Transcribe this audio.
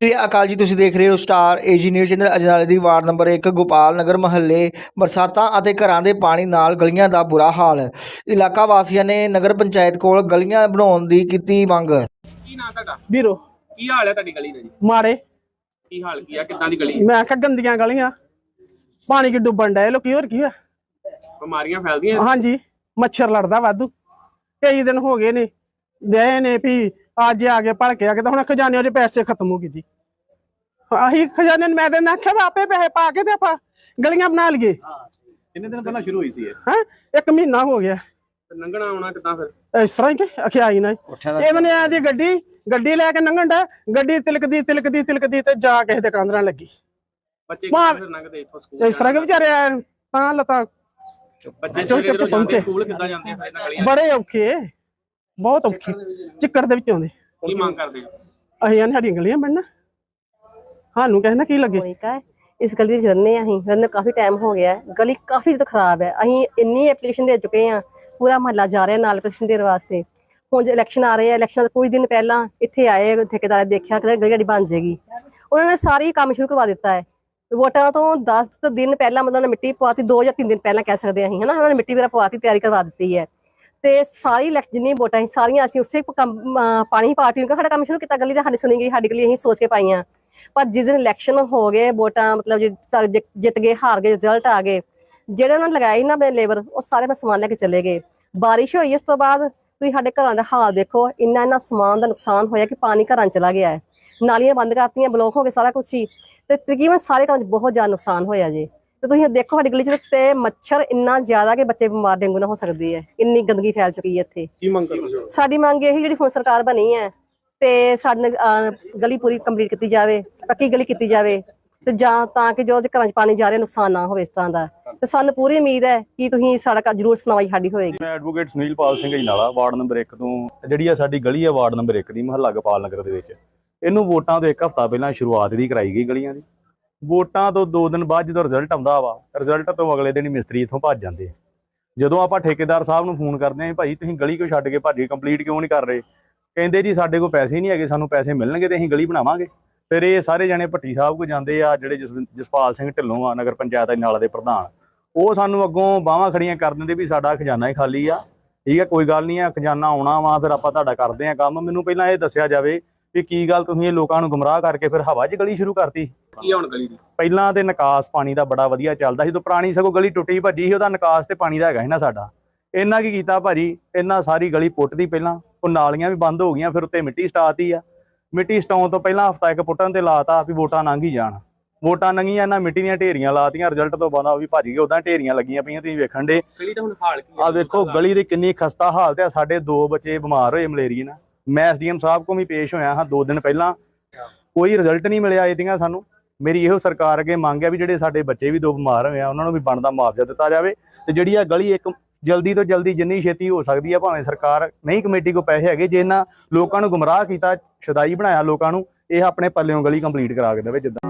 ਸ੍ਰੀ ਅਕਾਲ ਜੀ ਤੁਸੀਂ ਦੇਖ ਰਹੇ ਹੋ ਸਟਾਰ ਏਜੀ ਨਿਊਜ਼ ਚੈਨਲ ਅਜਨਾਲੇ ਦੀ ਵਾਰਡ ਨੰਬਰ 1 ਗੋਪਾਲ ਨਗਰ ਮਹੱਲੇ ਬਰਸਾਤਾਂ ਅਤੇ ਘਰਾਂ ਦੇ ਪਾਣੀ ਨਾਲ ਗਲੀਆਂ ਦਾ ਬੁਰਾ ਹਾਲ। ਇਲਾਕਾ ਵਾਸੀਆਂ ਨੇ ਨਗਰ ਪੰਚਾਇਤ ਕੋਲ ਗਲੀਆਂ ਬਣਾਉਣ ਦੀ ਕੀਤੀ ਮੰਗ। ਕੀ ਨਾਂ ਤੁਹਾਡਾ? ਵੀਰੋ। ਕੀ ਹਾਲ ਹੈ ਤੁਹਾਡੀ ਗਲੀ ਦਾ ਜੀ? ਮਾੜੇ। ਕੀ ਹਾਲ ਕੀ ਆ? ਕਿੱਦਾਂ ਦੀ ਗਲੀ? ਮੈਂ ਕਿਹਾ ਗੰਦੀਆਂ ਗਲੀਆਂ। ਪਾਣੀ ਕਿ ਡੁੱਬਣ ਡਏ ਲੋਕੀ ਹੋਰ ਕੀ ਆ? ਬਿਮਾਰੀਆਂ ਫੈਲਦੀਆਂ? ਹਾਂਜੀ। ਮੱਛਰ ਲੜਦਾ ਵਾਧੂ। ਕਈ ਦਿਨ ਹੋ ਗਏ ਨੇ ਦੇ ਨੇ ਵੀ ਅੱਜ ਆ ਕੇ ਭਲਕੇ ਆ ਕੇ ਤਾਂ ਹੁਣ ਖਜ਼ਾਨੇ ਦੇ ਪੈਸੇ ਖਤਮ ਹੋ ਗਏ ਜੀ। ਆਹੀ ਖਜ਼ਾਨੇ ਨੂੰ ਮੈਂ ਤੇ ਨਾ ਆਖਿਆ ਵੀ ਆਪੇ ਪੈਸੇ ਪਾ ਕੇ ਤੇ ਆਪਾਂ ਗਲੀਆਂ ਬਣਾ ਲਈਏ। ਕਿੰਨੇ ਦਿਨ ਪਹਿਲਾਂ ਸ਼ੁਰੂ ਹੋਈ ਸੀ ਇਹ? ਹੈ? ਇੱਕ ਮਹੀਨਾ ਹੋ ਗਿਆ। ਤੇ ਲੰਘਣਾ ਆਉਣਾ ਕਿੱਦਾਂ ਫਿਰ? ਇਸ ਤਰ੍ਹਾਂ ਹੀ ਕਿ ਅਖਿਆਈ ਨਾ। ਇਹਨਾਂ ਨੇ ਆਦੀ ਗੱਡੀ ਗੱਡੀ ਲੈ ਕੇ ਲੰਘਣ ਦਾ ਗੱਡੀ ਤਿਲਕਦੀ ਤਿਲਕਦੀ ਤਿਲਕਦੀ ਤੇ ਜਾ ਕਿਸੇ ਦੇ ਕਾਂਦਰਾਂ ਲੱਗੀ। ਬੱਚੇ ਮਾਂ- ਕਿੱਦਾਂ ਫਿਰ ਲੰਘਦੇ ਇੱਥੋਂ ਸਕੂਲ ਇਸ ਤਰ੍ਹਾਂ ਕਿ ਵਿਚਾਰੇ ਐਨ ਤਾਂ ਲਤਾ ਬੱਚੇ। ਸਕੂਲ ਕਿੱਦਾਂ ਜਾਂਦੇ ਆ ਇਹਨਾਂ ਗਲੀਆਂ 'ਚ? ਬੜੇ ਔਖੇ ਬਹੁਤ ਔਖੇ। ਚਿੱਕੜ ਦੇ ਵਿੱਚ ਆਉਂਦੇ ਕੀ ਮੰਗ ਕਰਦੇ ਹੋ? ਅਸੀਂ ਆਂ ਸਾਡੀਆਂ ਗਲੀਆਂ ਬਣਨਾ। ਸਾਨੂੰ ਨਾ ਕੀ ਲੱਗੇ? ਮੋਨਿਕਾ ਹੈ। ਇਸ ਗਲੀ ਦੇ ਵਿੱਚ ਰਹਿੰਦੇ ਹਾਂ ਅਸੀਂ। ਰਹਿੰਦੇ ਕਾਫੀ ਟਾਈਮ ਹੋ ਗਿਆ ਹੈ। ਗਲੀ ਕਾਫੀ ਜ਼ਿਆਦਾ ਖਰਾਬ ਹੈ। ਅਸੀਂ ਇੰਨੀ ਐਪਲੀਕੇਸ਼ਨ ਦੇ ਚੁੱਕੇ ਹਾਂ। ਪੂਰਾ ਮਹੱਲਾ ਜਾ ਰਿਹਾ ਨਾਲ ਐਪਲੀਕੇਸ਼ਨ ਦੇਣ ਵਾਸਤੇ। ਹੁਣ ਜੇ ਇਲੈਕਸ਼ਨ ਆ ਰਹੇ ਆ ਇਲੈਕਸ਼ਨ ਤੋਂ ਕੁਝ ਦਿਨ ਪਹਿਲਾਂ ਇੱਥੇ ਆਏ ਠੇਕੇਦਾਰ ਨੇ ਦੇਖਿਆ ਕਿ ਗਲੀ ਸਾਡੀ ਬਣ ਜਾਏਗੀ। ਉਹਨਾਂ ਨੇ ਸਾਰੀ ਕੰਮ ਸ਼ੁਰੂ ਕਰਵਾ ਦਿੱਤਾ ਹੈ। ਵੋਟਾਂ ਤੋਂ 10 ਦਿਨ ਪਹਿਲਾਂ ਮਤਲਬ ਉਹਨਾਂ ਨੇ ਮਿੱਟੀ ਪਵਾਤੀ 2 ਜਾਂ 3 ਦਿਨ ਪਹਿਲਾਂ ਕਹਿ ਸਕਦੇ ਹਾਂ ਅਸੀਂ ਹਨਾ? ਉਹਨਾਂ ਨੇ ਮਿੱਟੀ ਵਗੈਰਾ ਪਵਾਤੀ ਤਿਆਰੀ ਕਰਵਾ ਦਿੱਤੀ ਹੈ। ਤੇ ਸਾਰੀ ਇਲੈਕਸ਼ਨ ਜਿੰਨੀ ਵੋਟਾਂ ਸੀ, ਸਾਰੀਆਂ ਅਸੀਂ ਉਸੇ ਕੰਮ, ਅਹ, ਪਾਣੀ ਪਾਰਟੀ ਨੂੰ ਕਿਹਾ, ਸਾਡਾ ਕੰਮ ਸ਼ੁਰੂ ਕੀਤਾ, ਗਲੀ ਦਾ ਸਾਡੀ ਸੁਣੀ ਗਈ, ਸਾਡੀ ਗਲੀ ਅਸੀਂ ਸੋਚ ਕੇ ਪਾਈਆਂ। ਪਰ ਜਿਸ ਦਿਨ ਇਲੈਕਸ਼ਨ ਹੋ ਗਏ, ਵੋਟਾਂ ਮਤਲਬ ਜਿ- ਤਾਂ ਜਿ- ਜਿੱਤ ਗਏ, ਹਾਰ ਗਏ ਰਿਜ਼ਲਟ ਆ ਗਏ, ਜਿਹੜੇ ਉਹਨਾਂ ਨੇ ਲਗਾਏ ਸੀ ਨਾ ਆਪਣੇ ਲੇਬਰ ਉਹ ਸਾਰੇ ਮੈਂ ਸਮਾਨ ਲੈ ਕੇ ਚਲੇ ਗਏ। ਬਾਰਿਸ਼ ਹੋਈ ਇਸ ਤੋਂ ਬਾਅਦ, ਤੁਸੀਂ ਸਾਡੇ ਘਰਾਂ ਦਾ ਹਾਲ ਦੇਖੋ, ਇੰਨਾ ਇੰਨਾ ਸਮਾਨ ਦਾ ਨੁਕਸਾਨ ਹੋਇਆ ਕਿ ਪਾਣੀ ਘਰਾਂ 'ਚ ਚਲਾ ਗਿਆ ਹੈ। ਨਾਲੀਆਂ ਬੰਦ ਕਰਤੀਆਂ ਬਲੌਕ ਹੋ ਗਏ, ਸਾਰਾ ਕੁਝ ਹੀ, ਤੇ ਤਕਰੀਬਨ ਸਾਰੇ ਘਰਾਂ 'ਚ ਬਹੁਤ ਜ਼ਿਆਦਾ ਨੁਕਸਾਨ ਹੋਇਆ ਜੀ। ਤੇ ਤੁਸੀਂ ਦੇਖੋ ਸਾਡੀ ਗਲੀ 'ਚ ਤੇ ਮੱਛਰ ਇੰਨਾ ਜ਼ਿਆਦਾ ਕਿ ਬੱਚੇ ਬਿਮਾਰ ਡੇਂਗੂ ਨਾਲ ਹੋ ਸਕਦੇ ਹੈ। ਇੰਨੀ ਗੰਦਗੀ ਫੈਲ ਚੁੱਕੀ ਹੈ ਇੱਥੇ। ਕੀ ਮੰਗ ਕਰਦੇ ਹੋ? ਸਾਡੀ ਮੰਗ ਇਹ ਜਿਹੜੀ ਹੁਣ ਸਰਕਾਰ ਬਣੀ ਹੈ ਤੇ ਸਾਡੇ ਗਲੀ ਪੂਰੀ ਕੰਪਲੀਟ ਕੀਤੀ ਜਾਵੇ ਪੱਕੀ ਗਲੀ ਕੀਤੀ ਜਾਵੇ ਤੇ ਜਾਂ ਤਾਂ ਕਿ ਜੋ ਘਰਾਂ 'ਚ ਪਾਣੀ ਜਾ ਰਿਹਾ ਨੁਕਸਾਨ ਨਾ ਹੋਵੇ ਇਸ ਤਰ੍ਹਾਂ ਦਾ। ਤੇ ਸਾਨੂੰ ਪੂਰੀ ਉਮੀਦ ਹੈ ਕਿ ਤੁਸੀਂ ਸਾਡਾ ਜ਼ਰੂਰ ਸੁਣਵਾਈ ਸਾਡੀ ਹੋਏਗੀ। ਮੈਂ ਐਡਵੋਕੇਟ ਸੁਨੀਲ ਪਾਲ ਸਿੰਘ ਜੀ ਨਾਲਾ ਵਾਰਡ ਨੰਬਰ 1 ਤੋਂ। ਜਿਹੜੀ ਆ ਸਾਡੀ ਗਲੀ ਆ ਵਾਰਡ ਨੰਬਰ 1 ਦੀ ਮਹੱਲਾ ਗੋਪਾਲ ਨਗਰ ਦੇ ਵਿੱਚ। ਇਹਨੂੰ ਵੋਟਾਂ ਤੋਂ ਇੱਕ ਹਫ਼ਤਾ ਪਹਿਲਾਂ ਸ਼ੁਰੂਆਤ ਦੀ ਕਰਾਈ ਗਈ ਗਲੀਆਂ ਦੀ। ਵੋਟਾਂ ਤੋਂ 2 ਦਿਨ ਬਾਅਦ ਜਦੋਂ ਰਿਜ਼ਲਟ ਆਉਂਦਾ ਵਾ ਰਿਜ਼ਲਟ ਤੋਂ ਅਗਲੇ ਦਿਨ ਹੀ ਮਿਸਤਰੀ ਇੱਥੋਂ ਭੱਜ ਜਾਂਦੇ ਆ। ਜਦੋਂ ਆਪਾਂ ਠੇਕੇਦਾਰ ਸਾਹਿਬ ਨੂੰ ਫੋਨ ਕਰਦੇ ਆਂ ਭਾਈ, ਤੁਸੀਂ ਗਲੀ ਕਿਉਂ ਛੱਡ ਕੇ ਭੱਜੇ ਕੰਪਲੀਟ ਕਿਉਂ ਨਹੀਂ ਕਰ ਰਹੇ? ਕਹਿੰਦੇ, ਜੀ, ਸਾਡੇ ਕੋਲ ਪੈਸੇ ਨਹੀਂ ਹੈਗੇ, ਸਾਨੂੰ ਪੈਸੇ ਮਿਲਣਗੇ ਤੇ ਅਸੀਂ ਗਲੀ ਬਣਾਵਾਂਗੇ। ਫਿਰ ਇਹ ਸਾਰੇ ਜਣੇ ਭੱਟੀ ਸਾਹਿਬ ਕੋ ਜਾਂਦੇ ਆ, ਜਿਹੜੇ ਜਸ- ਜਸਪਾਲ ਸਿੰਘ ਢਿੱਲੋਂ ਆ, ਨਗਰ ਪੰਚਾਇਤ ਦੇ ਨਾਲ ਦੇ ਪ੍ਰਧਾਨ। ਉਹ ਸਾਨੂੰ ਅੱਗੋਂ ਬਾਹਾਂ ਖੜੀਆਂ ਕਰ ਦਿੰਦੇ ਵੀ ਸਾਡਾ ਖਜ਼ਾਨਾ ਹੀ ਖਾਲੀ ਆ। ਠੀਕ ਹੈ ਕੋਈ ਗੱਲ ਨਹੀਂ ਆ, ਖਜ਼ਾਨਾ ਆਉਣਾ ਵਾ, ਫਿਰ ਆਪਾਂ ਤੁਹਾਡਾ ਕਰਦੇ ਆ ਕੰਮ। ਮੈਨੂੰ ਪਹਿਲਾਂ ਇਹ ਦੱਸਿਆ ਜਾਵੇ ਵੀ ਕੀ ਗੱਲ ਤੁਸੀਂ ਇਹ ਲੋਕਾਂ ਨੂੰ ਗੁੰਮਰਾਹ ਕਰਕੇ ਫਿਰ ਹਵਾ 'ਚ ਗਲੀ ਸ਼ੁਰੂ ਕਰਤੀ? ਕੀ ਆ ਹੁਣ ਗਲੀ ਦੀ? ਪਹਿਲਾਂ ਤੇ ਨਿਕਾਸ ਪਾਣੀ ਦਾ ਬੜਾ ਵਧੀਆ ਚੱਲਦਾ ਸੀ ਤੋਂ ਪੁਰਾਣੀ ਸਗੋਂ ਗਲੀ ਟੁੱਟੀ ਭੱਜੀ ਸੀ ਉਹਦਾ ਨਿਕਾਸ ਤੇ ਪਾਣੀ ਦਾ ਹੈਗਾ ਸੀ ਨਾ ਸਾਡਾ। ਇਹਨਾਂ ਕੀ ਕੀਤਾ ਭਾਜੀ ਇਹਨਾਂ ਸਾਰੀ ਗਲੀ ਪੁੱਟਦੀ ਪਹਿਲਾਂ ਉਹ ਨਾਲੀਆਂ ਵੀ ਬੰਦ ਹੋ ਗਈਆਂ ਫਿਰ ਉੱਤੇ ਮਿੱਟੀ ਸਟਾਤੀ ਆ। ਮਿੱਟੀ ਸਟਾਉਣ ਤੋਂ ਪਹਿਲਾਂ ਹਫਤਾ ਇੱਕ ਪੁੱਟਣ ਤੇ ਲਾਤਾ ਵੀ ਵੋਟਾਂ ਲੰਘ ਹੀ ਜਾਣ। ਵੋਟਾਂ ਲੰਘੀਆਂ ਇਹਨਾਂ ਮਿੱਟੀ ਦੀਆਂ ਢੇਰੀਆਂ ਲਾਤੀਆਂ ਰਿਜ਼ਲਟ ਤੋਂ ਬਾਅਦ ਉਹ ਵੀ ਭੱਜ ਗਏ ਉਦਾਂ ਢੇਰੀਆਂ ਲੱਗੀਆਂ ਪਈਆਂ ਤੁਸੀਂ ਵੇਖਣ ਦੇ। ਗਲੀ ਦਾ ਹੁਣ ਹਾਲ ਕੀ ਆ? ਵੇਖੋ ਗਲੀ ਦੀ ਕਿੰਨੀ ਖਸਤਾ ਹਾਲਤ ਹੈ ਸਾਡੇ ਦੋ ਬੱਚੇ ਬਿਮਾਰ ਹੋਏ ਮਲੇਰੀਆ ਨਾਲ। ਮੈਂ ਐਸਡੀਐਮ ਸਾਹਿਬ ਕੋਲ ਵੀ ਪੇਸ਼ ਹੋਇਆ ਹਾਂ ਦੋ ਦਿਨ ਪਹਿਲਾਂ। ਕੋਈ ਰਿਜ਼ਲਟ ਨਹੀਂ ਮਿਲਿਆ ਇਹਦੀਆਂ ਸਾਨੂੰ। ਮੇਰੀ ਇਹੋ ਸਰਕਾਰ ਅੱਗੇ ਮੰਗ ਹੈ ਵੀ ਜਿਹੜੇ ਸਾਡੇ ਬੱਚੇ ਵੀ ਦੋ ਬਿਮਾਰ ਹੋਏ ਆ, ਉਹਨਾਂ ਨੂੰ ਵੀ ਬਣਦਾ ਮੁਆਵਜ਼ਾ ਦਿੱਤਾ ਜਾਵੇ ਤੇ ਜਿਹੜੀ ਆ ਗਲੀ ਇੱਕ ਜਲਦੀ ਤੋਂ ਜਲਦੀ ਜਿੰਨੀ ਛੇਤੀ ਹੋ ਸਕਦੀ ਆ, ਭਾਵੇਂ ਸਰਕਾਰ ਨਹੀਂ ਕਮੇਟੀ ਕੋ ਪੈਸੇ ਹੈਗੇ, ਜੇ ਇਹਨਾਂ ਲੋਕਾਂ ਨੂੰ ਗੁੰਮਰਾਹ ਕੀਤਾ, ਸ਼ਦਾਈ ਬਣਾਇਆ ਲੋਕਾਂ ਨੂੰ, ਇਹ ਆਪਣੇ ਪੱਲਿਓਂ ਗਲੀ ਕੰਪਲੀਟ ਕਰਾ ਕੇ ਦੇਵੇ ਜਿੱਦਾਂ।